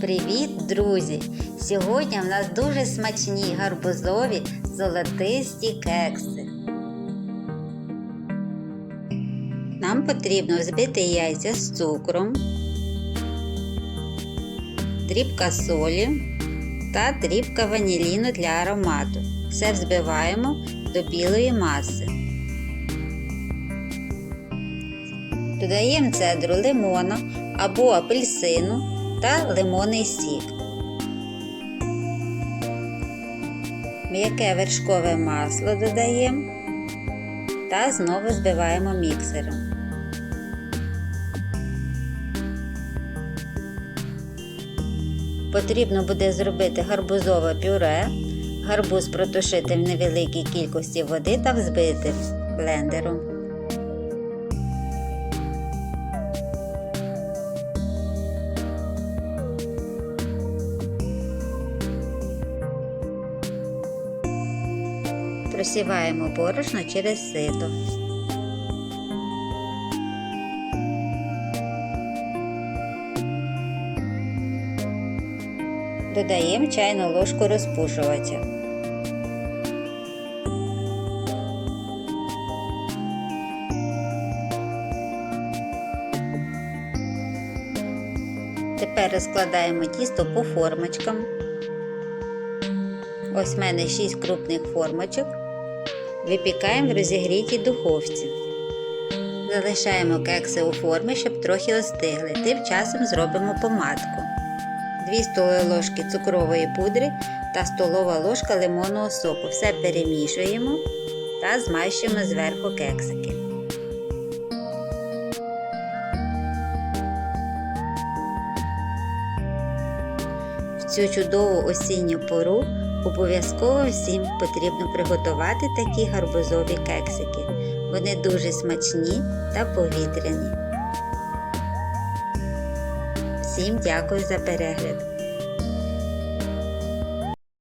Привіт, друзі! Сьогодні в нас дуже смачні гарбузові золотисті кекси. Нам потрібно взбити яйця з цукром, дрібка солі та дрібка ваніліну для аромату. Все взбиваємо до білої маси. Додаємо цедру лимона або апельсину та лимонний сік. М'яке вершкове масло додаємо та знову збиваємо міксером. Потрібно буде зробити гарбузове пюре, гарбуз протушити в невеликій кількості води та взбити блендером. Просіваємо борошно через сито. Додаємо чайну ложку розпушувача. Тепер розкладаємо тісто по формочкам. Ось в мене 6 крупних формочок. Випікаємо в розігрітій духовці. Залишаємо кекси у формі, щоб трохи остигли. Тим часом зробимо помадку. 2 столові ложки цукрової пудри та столова ложка лимонного соку. Все перемішуємо та змащуємо зверху кексики. В цю чудову осінню пору обов'язково всім потрібно приготувати такі гарбузові кексики. Вони дуже смачні та повітряні. Всім дякую за перегляд!